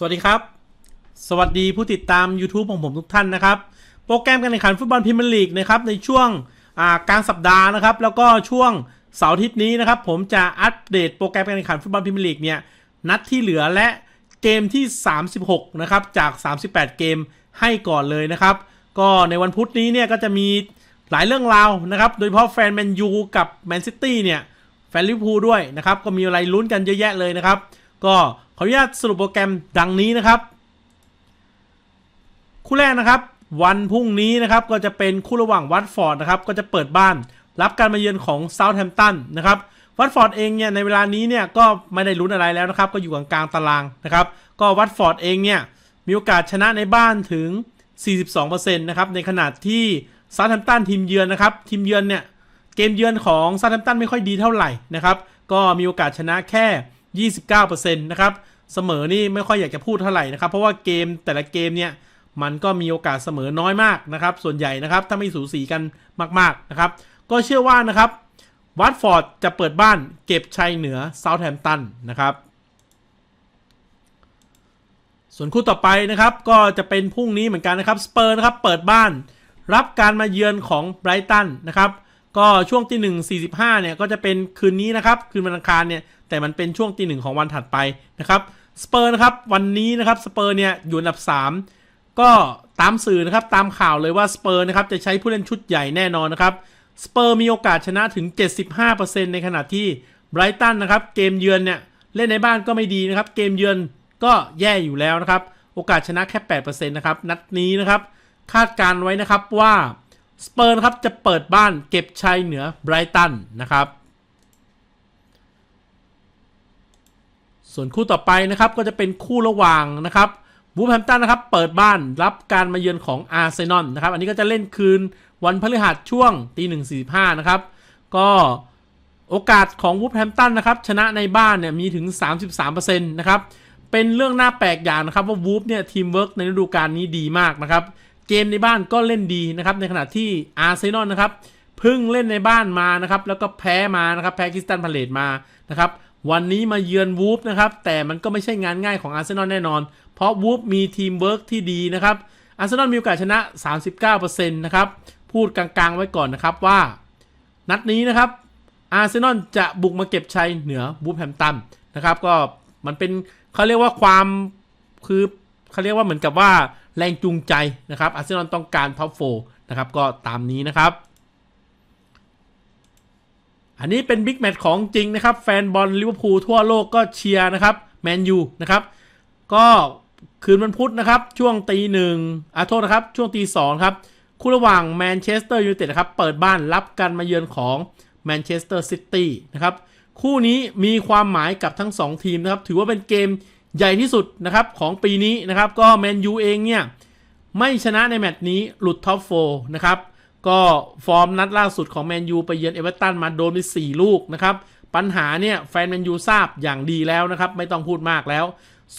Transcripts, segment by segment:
สวัสดีครับ สวัสดีผู้ติดตาม YouTube ของผมทุกท่านนะครับ โปรแกรมการแข่งขันฟุตบอลพรีเมียร์ลีกนะครับในช่วงกลางสัปดาห์นะครับ แล้วก็ช่วงเสาร์อาทิตย์นี้นะครับ ผมจะอัปเดตโปรแกรมการแข่งขันฟุตบอลพรีเมียร์ลีกเนี่ยนัดที่เหลือและเกมที่ 36 นะครับ จาก 38 เกมให้ก่อนเลยนะครับ ก็ในวันพุธนี้เนี่ยก็จะมีหลายเรื่องราวนะครับ โดยเฉพาะแฟนแมนยูกับแมนซิตี้เนี่ยแฟนลิเวอร์พูลด้วยนะครับ ก็มีอะไรลุ้นกันเยอะแยะเลยนะครับ ก็ขออนุญาตสรุปโปรแกรมดังนี้นะครับ คู่แรกนะครับ วันพรุ่งนี้นะครับก็จะเป็นคู่ระหว่างวัตฟอร์ดนะครับก็จะเปิดบ้านรับการมาเยือนของเซาท์แฮมป์ตันนะครับวัตฟอร์ดเองเนี่ยในเวลานี้เนี่ยก็ไม่ได้ลุ้นอะไรแล้วนะครับก็อยู่กลางๆตารางนะครับก็วัตฟอร์ดเองเนี่ยมีโอกาสชนะในบ้านถึง 42%นะครับในขณะที่เซาท์แฮมป์ตันทีมเยือนนะครับทีมเยือนเนี่ยเกมเยือนของเซาท์แฮมป์ตันไม่ค่อยดีเท่าไหร่นะครับก็มีโอกาสชนะแค่ 29%นะครับ เสมอนี่ไม่ค่อยอยากจะพูดเท่าไหร่นะครับ เพราะว่าเกมแต่ละเกมเนี่ยมันก็มีโอกาสเสมอน้อยมากนะครับ ส่วนใหญ่นะครับถ้าไม่สูสีกันมากๆนะครับ ก็เชื่อว่านะครับวัตฟอร์ดจะเปิดบ้านเก็บชัยเหนือเซาท์แฮมป์ตันนะครับ ส่วนคู่ต่อไปนะครับ ก็จะเป็นพรุ่งนี้เหมือนกันนะครับสเปอร์นะครับเปิดบ้านรับการมาเยือนของไบรตันนะครับ ก็ช่วงที่หนึ่งสี่สิบห้าเนี่ยก็จะเป็นคืนนี้นะครับ คืนวันอังคารเนี่ยแต่มันเป็นช่วงตีหนึ่งของวันถัดไปนะครับสเปอร์นะครับวันนี้นะครับสเปอร์เนี่ยอยู่อันดับ 3 ก็ตามสื่อนะครับตามข่าวเลยว่าสเปอร์นะครับจะใช้ผู้เล่นชุดใหญ่แน่นอนนะครับสเปอร์มีโอกาสชนะถึง 75%ในขณะที่ไบรตันนะครับเกมเยือนเนี่ยเล่นในบ้านก็ไม่ดีนะครับ เกมเยือนก็แย่อยู่แล้วนะครับ โอกาสชนะแค่ 8%นะครับนัดนี้นะครับ คาดการไว้นะครับว่า สเปอร์นะครับจะเปิดบ้านเก็บชัยเหนือไบรตันนะครับ ส่วนคู่ต่อไปนะครับก็จะเป็นคู่ระหว่างนะครับบูฟแฮมตันนะครับเปิดบ้านรับการมาเยือนของอาร์เซนอลนะครับ อันนี้ก็จะเล่นคืนวันพฤหัสช่วงตีหนึ่งสี่ห้านะครับ ก็โอกาสของวูฟแฮมตันนะครับชนะในบ้านเนี่ยมีถึง 33%นะครับ เป็นเรื่องน่าแปลกอย่างนะครับว่าวูฟเนี่ยทีมเวิร์กในฤดูกาลนี้ดีมากนะครับ เกมในบ้านก็เล่นดีนะครับ ในขณะที่อาร์เซนอลนะครับเพิ่งเล่นในบ้านมานะครับ แล้วก็แพ้มานะครับ แพ้คริสตันพาเลตมานะครับวันนี้มาเยือนวูฟนะครับ แต่มันก็ไม่ใช่งานง่ายของอาร์เซนอลแน่นอน เพราะวูฟมีทีมเวิร์กที่ดีนะครับอาร์เซนอลมีโอกาสชนะ 39%นะครับ พูดกลางๆไว้ก่อนนะครับว่า นัดนี้นะครับอาร์เซนอลจะบุกมาเก็บชัยเหนือบูฟแฮมตันนะครับ ก็มันเป็นเขาเรียกว่าความคือเขาเรียกว่าเหมือนกับว่า แรงจูงใจนะครับอาร์เซนอลต้องการท็อปโฟนะครับก็ตามนี้นะครับ อันนี้เป็นบิ๊กแมตช์ของจริงนะครับ แฟนบอลลิเวอร์พูลทั่วโลกก็เชียร์นะครับแมนยูนะครับ ก็คืนวันพุธนะครับ ช่วงตีหนึ่งอาโทษนะครับ ช่วงตีสองครับ คู่ระหว่างแมนเชสเตอร์ยูไนเต็ดนะครับ เปิดบ้านรับการมาเยือนของแมนเชสเตอร์ซิตี้นะครับ คู่นี้มีความหมายกับทั้ง 2 ทีมนะครับ ถือว่าเป็นเกม ใหญ่ที่สุดนะครับของปีนี้นะครับก็แมนยูเองเนี่ยไม่ชนะในแมตช์นี้หลุดท็อปโฟนะครับก็ฟอร์มนัดล่าสุดของแมนยูไปเยือนเอเวอร์ตันมาโดนไป4ลูกนะครับปัญหาเนี่ยแฟนแมนยูทราบอย่างดีแล้วนะครับไม่ต้องพูดมากแล้ว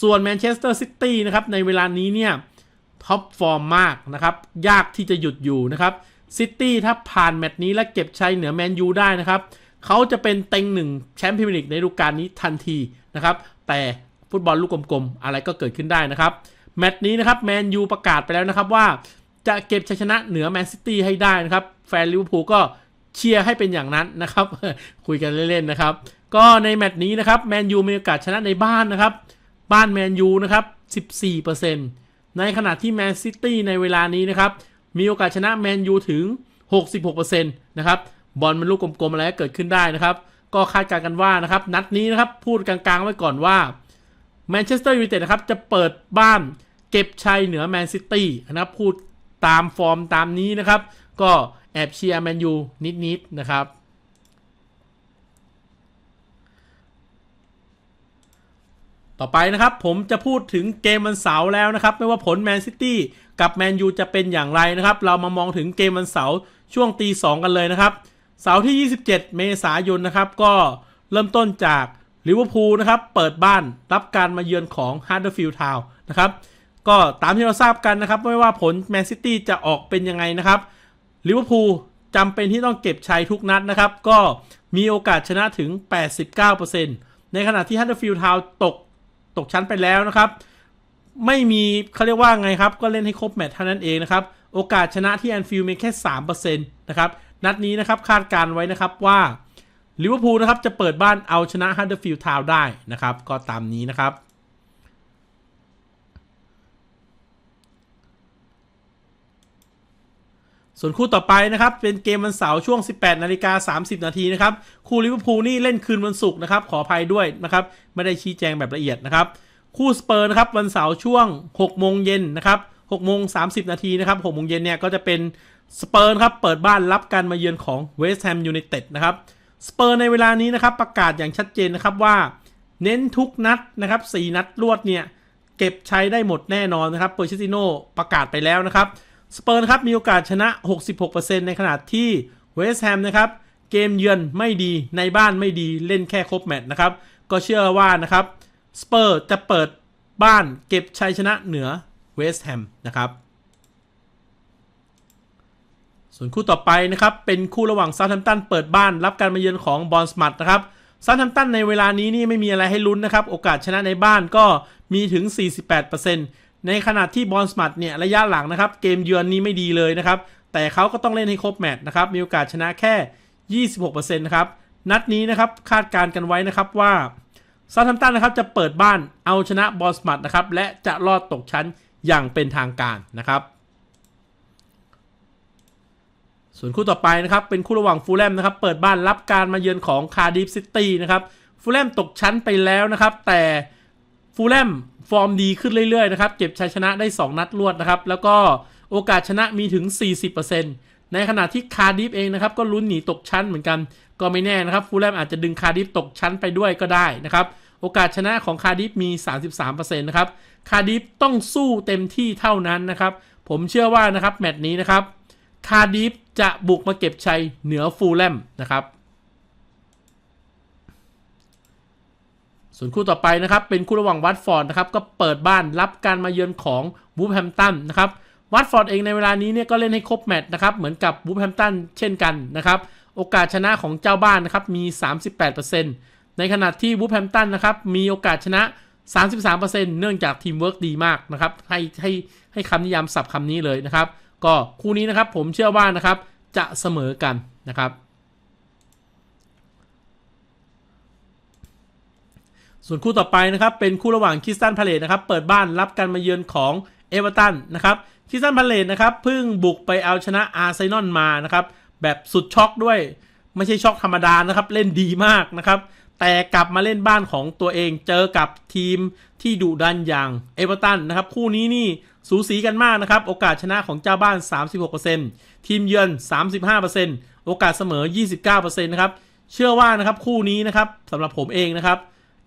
ส่วนแมนเชสเตอร์ซิตี้นะครับในเวลานี้เนี่ยท็อปฟอร์มมากนะครับยากที่จะหยุดอยู่นะครับซิตี้ถ้าผ่านแมตช์นี้และเก็บชัยเหนือแมนยูได้นะครับเขาจะเป็นเต็งหนึ่งแชมป์พรีเมียร์ลีกในฤดูกาลนี้ทันทีนะครับแต่ ฟุตบอลลูกกลมๆ อะไรก็เกิดขึ้นได้นะครับ แมตช์นี้นะครับแมนยูประกาศไปแล้วนะครับว่าจะเก็บชัยชนะเหนือแมนซิตี้ให้ได้นะครับ แฟนลิเวอร์พูลก็เชียร์ให้เป็นอย่างนั้นนะครับ คุยกันเล่นๆนะครับ ก็ในแมตช์นี้นะครับแมนยูมีโอกาสชนะในบ้านนะครับ บ้านแมนยูนะครับ14%ในขณะที่แมนซิตี้ในเวลานี้นะครับ มีโอกาสชนะแมนยูถึง 66%นะครับ บอลมันลูกกลมๆอะไรก็เกิดขึ้นได้นะครับ ก็คาดการณ์กันว่านะครับ นัดนี้นะครับ พูดกลางๆไว้ก่อนว่า แมนเชสเตอร์ยูไนเต็ดนะครับจะเปิดบ้านเก็บชัยเหนือแมนซิตี้นะครับพูดตามฟอร์มตามนี้นะครับ ก็แอบเชียร์แมนยูนิดๆนะครับต่อไปนะครับผมจะพูดถึงเกมวันเสาร์แล้วนะครับ ไม่ว่าผลแมนซิตี้กับแมนยูจะเป็นอย่างไรนะครับ เรามามองถึงเกมวันเสาร์ช่วงตีสองกันเลยนะครับ เสาร์ที่ 27 เมษายนนะครับ ก็เริ่มต้นจาก ลิเวอร์พูลนะครับเปิดบ้านรับการมาเยือนของฮาร์ดฟิลด์ทาวน์นะครับก็ตามที่เราทราบกันนะครับ ไม่ว่าผลแมนซิตี้จะออกเป็นยังไงนะครับลิเวอร์พูลจำเป็นที่ต้องเก็บชัยทุกนัดนะครับ ก็มีโอกาสชนะถึง 89%ในขณะที่ฮัตเตอร์ฟิลด์ทาวน์ตกตกชั้นไปแล้วนะครับ ไม่มีเขาเรียกว่าไงครับ ก็เล่นให้ครบแมตช์เท่านั้นเองนะครับ โอกาสชนะที่แอนฟิลด์มีแค่ 3%นะครับ นัดนี้นะครับคาดการไว้นะครับว่า ลิเวอร์พูลนะครับจะเปิดบ้านเอาชนะฮัตเดอร์ฟิลด์ทาวได้นะครับ ก็ตามนี้นะครับ ส่วนคู่ต่อไปนะครับ เป็นเกมวันเสาร์ช่วง 18นาฬิกา30 นาทีนะครับ คู่ลิเวอร์พูลนี่เล่นคืนวันศุกร์นะครับ ขออภัยด้วยนะครับ ไม่ได้ชี้แจงแบบละเอียดนะครับ คู่สเปอร์นะครับวันเสาร์ช่วง6โมงเย็นนะครับ6โมง30 นาทีนะครับ6โมงเย็นเนี่ยก็จะเป็นสเปอร์ครับเปิดบ้านรับการมาเยือนของเวสต์แฮมยูไนเต็ดนะครับ สเปอร์ในเวลานี้นะครับประกาศอย่างชัดเจนนะครับว่า เน้นทุกนัดนะครับ4นัดรวดเนี่ยเก็บใช้ได้หมดแน่นอนนะครับเปอร์ชิติโนประกาศไปแล้วนะครับสเปอร์ครับมีโอกาสชนะ 66%ในขณะที่เวสต์แฮมนะครับเกมเยือนไม่ดีในบ้านไม่ดีเล่นแค่ครบแมตช์นะครับก็เชื่อว่านะครับสเปอร์จะเปิดบ้านเก็บชัยชนะเหนือเวสต์แฮมนะครับ ส่วนคู่ต่อไปนะครับ เป็นคู่ระหว่างซาท์แฮมตันเปิดบ้านรับการมาเยือนของบอลสมัตนะครับซาท์แฮมตันในเวลานี้นี่ไม่มีอะไรให้ลุ้นนะครับ โอกาสชนะในบ้านก็มีถึง 48%ในขณะที่บอลสมัตเนี่ยระยะหลังนะครับ เกมเยือนนี้ไม่ดีเลยนะครับ แต่เขาก็ต้องเล่นให้ครบแมตช์นะครับ มีโอกาสชนะแค่ 26%นะครับ นัดนี้นะครับคาดการณ์กันไว้นะครับว่าซาท์แฮมตันนะครับจะเปิดบ้านเอาชนะบอลสมัตนะครับและจะรอดตกชั้นอย่างเป็นทางการนะครับ ส่วนคู่ต่อไปนะครับ เป็นคู่ระหว่างฟูลแลมนะครับ เปิดบ้านรับการมาเยือนของคาร์ดิฟซิตี้นะครับฟูลแลมตกชั้นไปแล้วนะครับ แต่ฟูลแลมฟอร์มดีขึ้นเรื่อยๆนะครับ เก็บชัยชนะได้ 2 นัดรวดนะครับ แล้วก็โอกาสชนะมีถึง 40%ในขณะที่คาร์ดิฟเองนะครับ ก็ลุ้นหนีตกชั้นเหมือนกัน ก็ไม่แน่นะครับฟูลแลมอาจจะดึงคาร์ดิฟตกชั้นไปด้วยก็ได้นะครับ โอกาสชนะของคาร์ดิฟมี 33%นะครับ คาร์ดิฟต้องสู้เต็มที่เท่านั้นนะครับ ผมเชื่อว่านะครับแมตช์นี้นะครับ คาร์ดิฟจะบุกมาเก็บชัยเหนือฟูลแลมนะครับ ส่วนคู่ต่อไปนะครับ เป็นคู่ระหว่างวัตฟอร์ดนะครับ ก็เปิดบ้านรับการมาเยือนของบูฟแฮมตันนะครับวัตฟอร์ดเองในเวลานี้เนี่ยก็เล่นให้ครบแมตช์นะครับ เหมือนกับบูฟแฮมตันเช่นกันนะครับ โอกาสชนะของเจ้าบ้านนะครับมี 38%ในขณะที่บูฟแฮมตันนะครับมีโอกาสชนะ 33%เนื่องจากทีมเวิร์กดีมากนะครับ ให้ให้ให้คำนิยามศัพท์คำนี้เลยนะครับ ก็คู่นี้นะครับผมเชื่อว่านะครับจะเสมอกันนะครับ ส่วนคู่ต่อไปนะครับเป็นคู่ระหว่างคิสตันพาเลตนะครับเปิดบ้านรับการมาเยือนของเอเวอร์ตันนะครับคิสตันพาเลตนะครับเพิ่งบุกไปเอาชนะอาร์เซนอลมานะครับแบบสุดช็อกด้วยไม่ใช่ช็อกธรรมดานะครับเล่นดีมากนะครับแต่กลับมาเล่นบ้านของตัวเองเจอกับทีมที่ดุดันอย่างเอเวอร์ตันนะครับคู่นี้นี่ สูสีกันมากนะครับ โอกาสชนะของเจ้าบ้าน 36%ทีมเยือน 35%โอกาสเสมอ 29%นะครับ เชื่อว่านะครับคู่นี้นะครับสำหรับผมเองนะครับ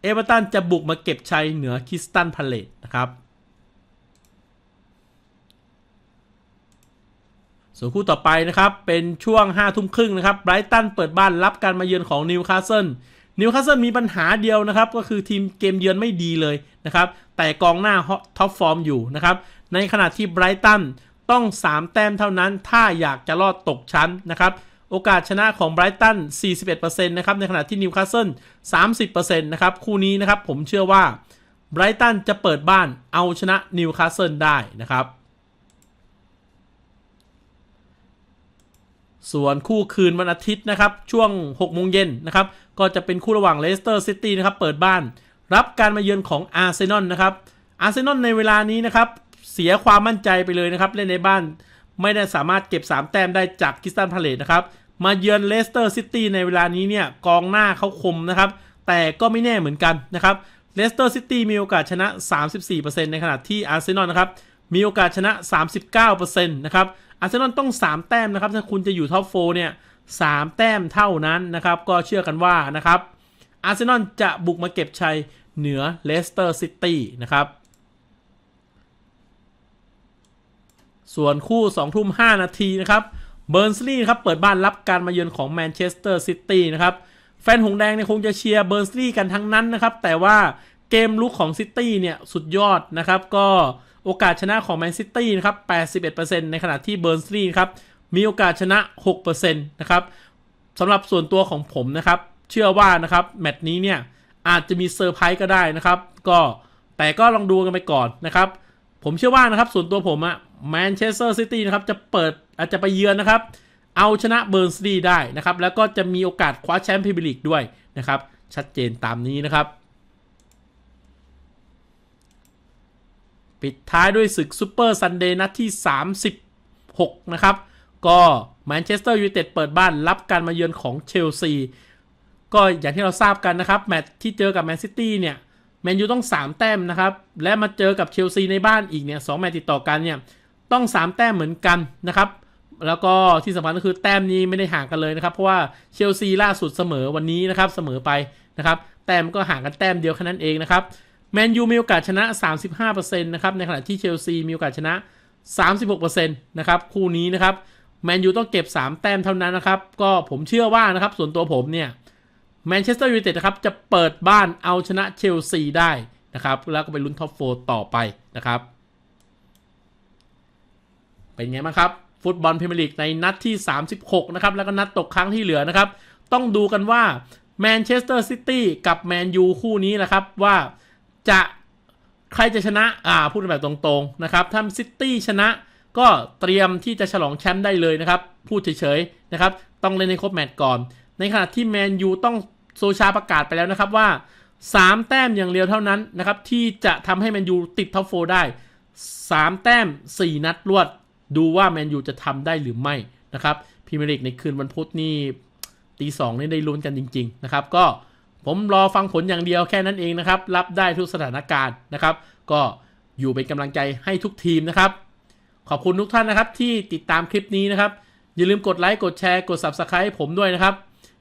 เอเวอร์ตันจะบุกมาเก็บชัยเหนือคิสตันพาเลตนะครับ ส่วนคู่ต่อไปนะครับ เป็นช่วง 5 ทุ่มครึ่งนะครับไบรตันเปิดบ้านรับการมาเยือนของนิวคาสเซิลนิวคาสเซิลมีปัญหาเดียวนะครับ ก็คือทีมเกมเยือนไม่ดีเลยนะครับ แต่กองหน้าท็อปฟอร์มอยู่นะครับ ในขณะที่ไบรตันต้อง 3 แต้มเท่านั้น ถ้าอยากจะรอดตกชั้นนะครับ โอกาสชนะของไบรตัน 41%นะครับ ในขณะที่นิวคาสเซิล 30%นะครับ คู่นี้นะครับผมเชื่อว่าไบรตันจะเปิดบ้านเอาชนะนิวคาสเซิลได้นะครับ ส่วนคู่คืนวันอาทิตย์นะครับ ช่วง 6 โมงเย็นนะครับ ก็จะเป็นคู่ระหว่างเลสเตอร์ซิตี้นะครับ เปิดบ้าน รับการมาเยือนของอาร์เซนอลนะครับอาร์เซนอลในเวลานี้นะครับ เสียความมั่นใจไปเลยนะครับ เล่นในบ้านไม่ได้สามารถเก็บ 3 แต้มได้จากคิสตันพาเลตนะครับมาเยือนเลสเตอร์ซิตี้ในเวลานี้เนี่ยกองหน้าเขาคมนะครับ แต่ก็ไม่แน่เหมือนกันนะครับเลสเตอร์ซิตี้มีโอกาสชนะ 34%ในขณะที่อาร์เซนอลนะครับมีโอกาสชนะ 39%นะครับอาร์เซนอลต้อง 3 แต้มนะครับ ถ้าคุณจะอยู่ท็อปโฟเนี่ย3แต้มเท่านั้นนะครับ ก็เชื่อกันว่านะครับอาร์เซนอลจะบุกมาเก็บชัยเหนือเลสเตอร์ซิตี้นะครับ ส่วนคู่2ทุ่ม5นาทีนะครับเบิร์นสลีย์ครับเปิดบ้านรับการมาเยือนของแมนเชสเตอร์ซิตี้นะครับแฟนหงแดงเนี่ยคงจะเชียร์เบิร์นสลีย์กันทั้งนั้นนะครับแต่ว่าเกมลุกของซิตี้เนี่ยสุดยอดนะครับก็โอกาสชนะของแมนซิตี้นะครับ81%ในขณะที่เบิร์นสลีย์ครับมีโอกาสชนะ 6%นะครับสำหรับส่วนตัวของผมนะครับ เชื่อว่านะครับแมตช์นี้เนี่ยอาจจะมีเซอร์ไพรส์ก็ได้นะครับ ก็แต่ก็ลองดูกันไปก่อนนะครับ ผมเชื่อว่านะครับส่วนตัวผมอะแมนเชสเตอร์ซิตี้นะครับจะเปิดอาจจะไปเยือนนะครับ เอาชนะเบิร์นสตีได้นะครับ แล้วก็จะมีโอกาสคว้าแชมป์พรีเมียร์ลีกด้วยนะครับ ชัดเจนตามนี้นะครับ ปิดท้ายด้วยศึกซูเปอร์ซันเดย์นัดที่ 36 นะครับ ก็แมนเชสเตอร์ยูไนเต็ดเปิดบ้านรับการมาเยือนของเชลซีก็อย่างที่เราทราบกันนะครับ แมตช์ที่เจอกับแมนซิตี้เนี่ย แมนยูต้อง 3 แต้มนะครับ และมาเจอกับเชลซีในบ้านอีกเนี่ยสแมตช์ติดต่อกันเนี่ยต้อง 3 แต้มเหมือนกันนะครับ แล้วก็ที่สำคัญก็คือแต้มนี้ไม่ได้ห่างกันเลยนะครับ เพราะว่าเชลซีล่าสุดเสมอวันนี้นะครับเสมอไปนะครับ แต้มก็ห่างกันแต้มเดียวแค่นั้นเองนะครับแมนยูมีโอกาสชนะ 35%นะครับในขณะที่เชลซีมีโอกาสชนะ 36%นะครับคู่นี้นะครับแมนยูต้องเก็บ 3 แต้มเท่านั้นนะครับ ก็ผมเชื่อว่านะครับส่วนตัวผมเนี่ย แมนเชสเตอร์ยูไนเต็ดนะครับจะเปิดบ้านเอาชนะเชลซีได้นะครับ แล้วก็ไปลุ้นท็อปโฟต่อไปนะครับ เป็นไงบ้างครับ ฟุตบอลพรีเมียร์ลีกในนัดที่ 36 นะครับ แล้วก็นัดตกครั้งที่เหลือนะครับ ต้องดูกันว่าแมนเชสเตอร์ซิตี้กับแมนยูคู่นี้นะครับว่าจะใครจะชนะ อ่า พูดกันแบบตรงๆ นะครับ ถ้าซิตี้ชนะก็เตรียมที่จะฉลองแชมป์ได้เลยนะครับ พูดเฉยๆ นะครับ ต้องเล่นในครบแมตช์ก่อน ในขณะที่แมนยูต้อง โซชาประกาศไปแล้วนะครับว่า 3 แต้มอย่างเดียวเท่านั้นนะครับที่จะทำให้แมนยูติดท็อปโฟได้ 3 แต้ม 4 นัดรวด ดูว่าแมนยูจะทำได้หรือไม่นะครับพรีเมียร์ลีกในคืนวันพุธนี่ตีสองนี่ได้ลุ้นกันจริง ๆ นะครับ ก็ผมรอฟังผลอย่างเดียวแค่นั้นเองนะครับ รับได้ทุกสถานการณ์นะครับ ก็อยู่เป็นกำลังใจให้ทุกทีมนะครับ ขอบคุณทุกท่านนะครับที่ติดตามคลิปนี้นะครับ อย่าลืมกดไลค์กดแชร์กด Subscribe ผมด้วยนะครับ